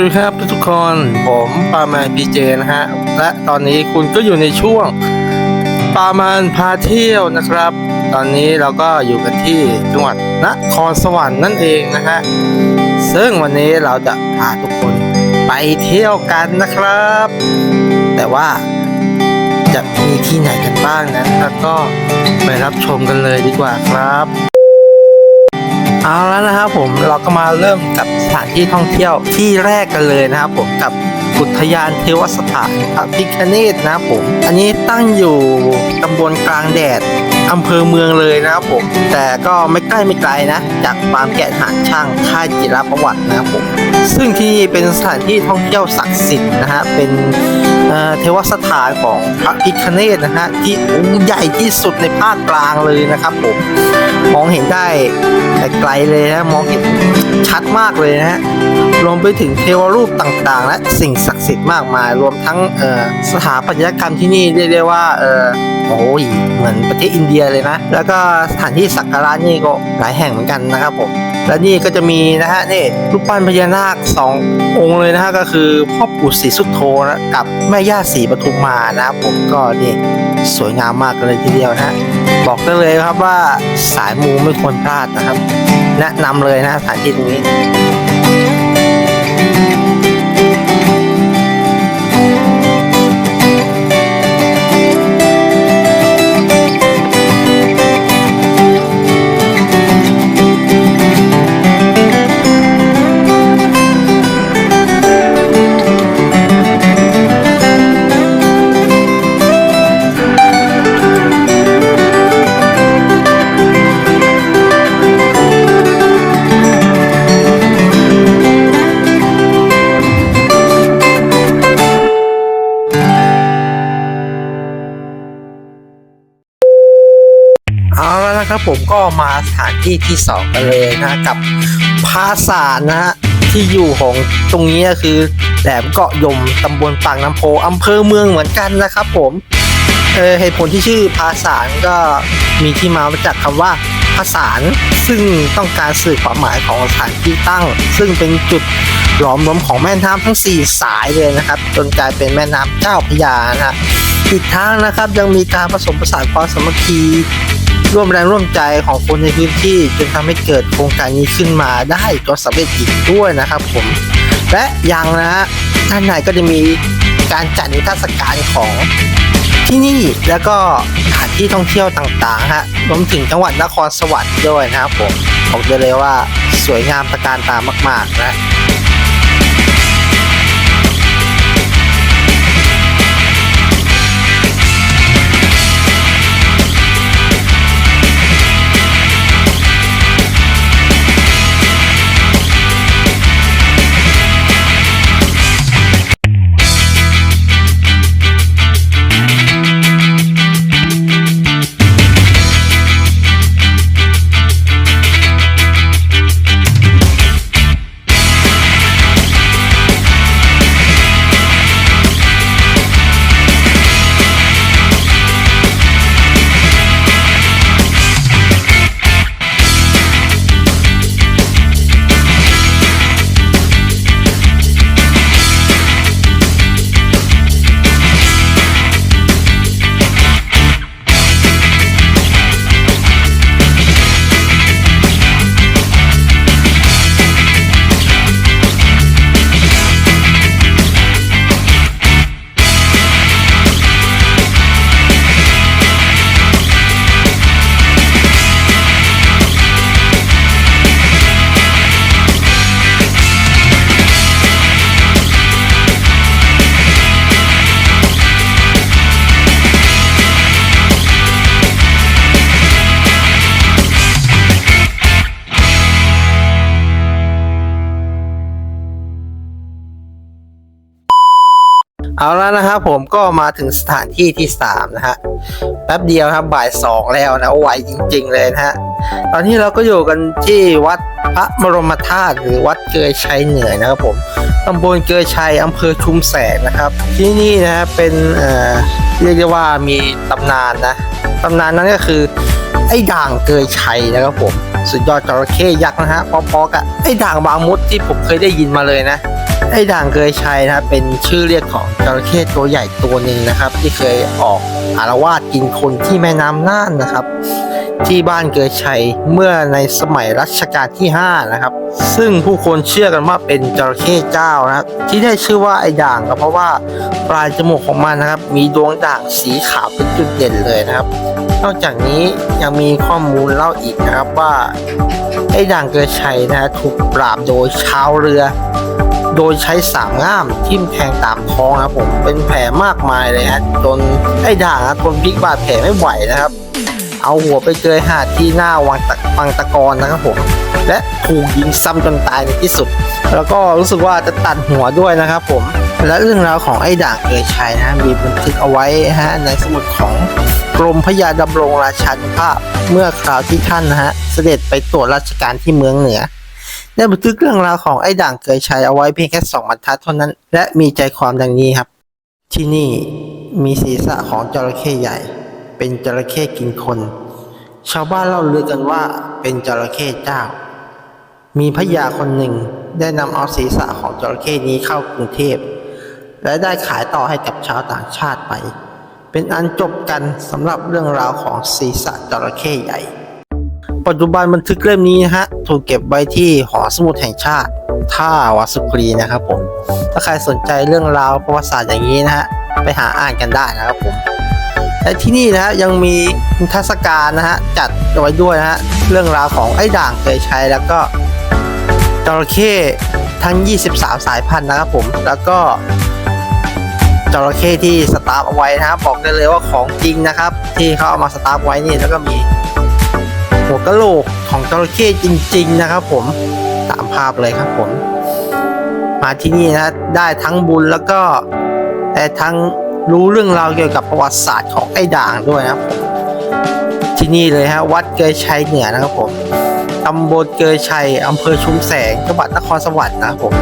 วัสดีครับทุกคน ผมปามนพีเจนะฮะ และตอนนี้คุณก็อยู่ในช่วงปาแมนพาเที่ยวนะครับ ตอนนี้เราก็อยู่กันที่จังหวัดนครสวรรค์นั่นเองนะฮะ ซึ่งวันนี้เราจะพาทุกคนไปเที่ยวกันนะครับ แต่ว่าจะมีที่ไหนกันบ้างนั้นแล้วก็ไปรับชมกันเลยดีกว่าครับ เอาแล้วนะครับผมเราก็มาเริ่มกับสถานที่ท่องเที่ยวที่แรกกันเลยนะครับผมกับ อุทยานเทวสถานพระพิคเนตนะผม อันนี้ตั้งอยู่ตำบลกลางแดดอำเภอเมืองเลยนะครับผม แต่ก็ไม่ใกล้ไม่ไกลนะ จากฟาร์มแกะหางช่างค่ายจิรประวัตินะครับผม ซึ่งที่นี่เป็นสถานที่ท่องเที่ยวศักดิ์สิทธิ์นะฮะ เป็นเอ่อเทวสถานของพระพิคเนตนะฮะ ที่องค์ใหญ่ที่สุดในภาคกลางเลยนะครับผม มองเห็นได้แต่ไกลเลยนะ มองเห็นชัดมากเลยนะฮะรวมไปถึงเทวรูปต่างๆ และสิ่งศักดิ์สิทธิ์มากมาย รวมทั้งสถาปัตยกรรมที่นี่เรียกได้ว่าโอ้ยเหมือนประเทศอินเดียเลยนะ แล้วก็สถานที่สักการะนี่ก็หลายแห่งเหมือนกันนะครับผมและนี่ก็จะมีนะฮะนี่รูปปั้นพญานาคสององค์เลยนะฮะก็คือพ่อปู่ศรีสุโธนะกับแม่ย่าศรีปทุมมานะครับผมก็นี่สวยงามมากเลยทีเดียวนะฮะบอกได้เลยครับว่าสายมูไม่ควรพลาดนะครับ แนะนำเลยนะสถานที่ตรงนี้ เอาแล้วนะครับผมก็มาสถานที่ที่สองกันเลยนะกับภาษานะฮะที่อยู่ของตรงนี้ก็คือแหลมเกาะยมตำบลปากน้ำโพอำเภอเมืองเหมือนกันนะครับ ผมเออเหตุผลที่ชื่อภาษาทก็มีที่มามาจากคำว่าภาษานซึ่งต้องการสื่อความหมายของสถานที่ตั้ง ซึ่งเป็นจุดหลอมรวมของแม่น้ำทั้ง 4 สายเลยนะครับ จนกลายเป็นแม่น้ำเจ้าพยานะฮะอีกทั้งนะครับยังมีการผสมผสานความสามัคคี ร่วมแรงร่วมใจของคนในพื้นที่จนทำให้เกิดโครงการนี้ขึ้นมาได้จนสำเร็จอีกด้วยนะครับผม และยังนะฮะด้านในก็จะมีการจัดนิทรรศการของที่นี่แล้วก็สถานที่ท่องเที่ยวต่างๆฮะรวมถึงจังหวัดนครสวรรค์ด้วยนะครับผมบอกได้เลยว่าสวยงามตระการตามาก ๆ นะ เอาแล้วนะครับผมก็มาถึงสถานที่ที่สามนะฮะแป๊บเดียวครับบ่ายสองแล้วนะไวจริง ๆ เลยนะฮะตอนนี้เราก็อยู่กันที่วัดพระบรมธาตุหรือวัดเกยชัยเหนือนะครับผมตำบลเกยชัยอำเภอชุมแสงนะครับ ที่นี่นะฮะเป็นเอ่อเรียกได้ว่ามีตำนานนะตำนานนั้นก็คือไอ้ด่างเกยชัยนะครับผมสุดยอดจระเข้ยักษ์นะฮะพอๆกับไอ้ด่างบางมดที่ผมเคยได้ยินมาเลยนะ ไอ้ด่างเกยชัยนะครับเป็นชื่อเรียกของจระเข้ตัวใหญ่ตัวหนึ่งนะครับ ที่เคยออกอารวาสกินคนที่แม่น้ำน่านนะครับ ที่บ้านเกยชัยเมื่อในสมัยรัชกาลที่ 5 นะครับ ซึ่งผู้คนเชื่อกันว่าเป็นจระเข้เจ้านะครับที่ได้ชื่อว่าไอ้ด่างก็เพราะว่าปลายจมูกของมันนะครับ มีดวงด่างสีขาวเป็นจุดเด่นเลยนะครับ นอกจากนี้ยังมีข้อมูลเล่าอีกนะครับว่าไอ้ด่างเกยชัยนะฮะถูกปราบโดยชาวเรือ โดยใช้สามง่ามทิ่มแทงตามท้องครับผมเป็นแผลมากมายเลยฮะจนไอ้ด่างทนพิกบาดแผลไม่ไหวนะครับ เอาหัวไปเกยหาดที่หน้าวังตะวังตะกอนนะครับผมและถูกยิงซ้ำจนตายในที่สุด แล้วก็รู้สึกว่าจะตัดหัวด้วยนะครับผมและเรื่องราวของไอ้ด่างเกยชัยนะมีบันทึกเอาไว้ฮะในสมุดของกรมพระยาดำรงราชานุภาพเมื่อคราวที่ท่านนะฮะเสด็จไปตรวจราชการที่เมืองเหนือ ได้บันทึกเรื่องราวของไอ้ด่างเกยชัยเอาไว้เพียงแค่สองบรรทัดเท่านั้น และมีใจความดังนี้ครับ ที่นี่มีศีรษะของจระเข้ใหญ่ เป็นจระเข้กินคน ชาวบ้านเล่าลือกันว่าเป็นจระเข้เจ้า มีพระยาคนหนึ่งได้นำเอาศีรษะของจระเข้นี้เข้ากรุงเทพและได้ขายต่อให้กับชาวต่างชาติไป เป็นอันจบกันสำหรับเรื่องราวของศีรษะจระเข้ใหญ่ ปัจจุบันบันทึกเล่มนี้นะฮะถูกเก็บไว้ที่หอสมุดแห่งชาติท่าวัดสุกรีนะครับผม ถ้าใครสนใจเรื่องราวประวัติศาสตร์อย่างนี้นะฮะไปหาอ่านกันได้นะครับผมและที่นี่นะฮะยังมีนิทรรศการนะฮะจัดไว้ด้วยนะฮะเรื่องราวของไอ้ด่างเคยใช้แล้วก็จระเข้ทั้ง 23 สายพันธุ์นะครับผมแล้วก็จระเข้ที่สตาร์ฟเอาไว้นะครับบอกได้เลยว่าของจริงนะครับ ที่เขาเอามาสตาร์ฟไว้นี่แล้วก็มี หัวกะโหลกของจระเข้จริง ๆ นะครับ ผมตามภาพเลยครับผม มาที่นี่นะได้ทั้งบุญแล้วก็ได้ทั้งรู้เรื่องราวเกี่ยวกับประวัติศาสตร์ของไอ้ด่างด้วยนะครับ ที่นี่เลยฮะวัดเกยชัยเหนือนะครับผมตำบลเกยชัยอำเภอชุมแสงจังหวัดนครสวรรค์นะครับผม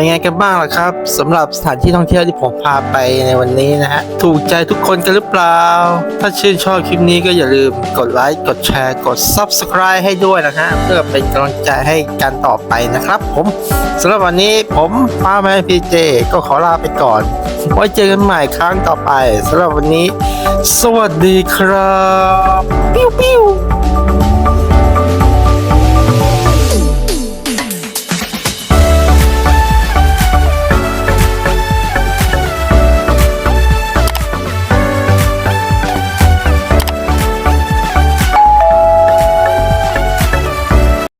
เป็นไงกันบ้างล่ะครับสำหรับสถานที่ท่องเที่ยวที่ผมพาไปในวันนี้นะฮะถูกใจทุกคนกันหรือเปล่า ถ้าชื่นชอบคลิปนี้ก็อย่าลืมกดไลค์กดแชร์กด Subscribe ให้ด้วยนะฮะเพื่อเป็นกำลังใจให้กันต่อไปนะครับ ผมสำหรับวันนี้ผมป้าแม่พีเจก็ขอลาไปก่อนไว้เจอกันใหม่ครั้งต่อไปสำหรับวันนี้ สวัสดีครับ ปิ้ว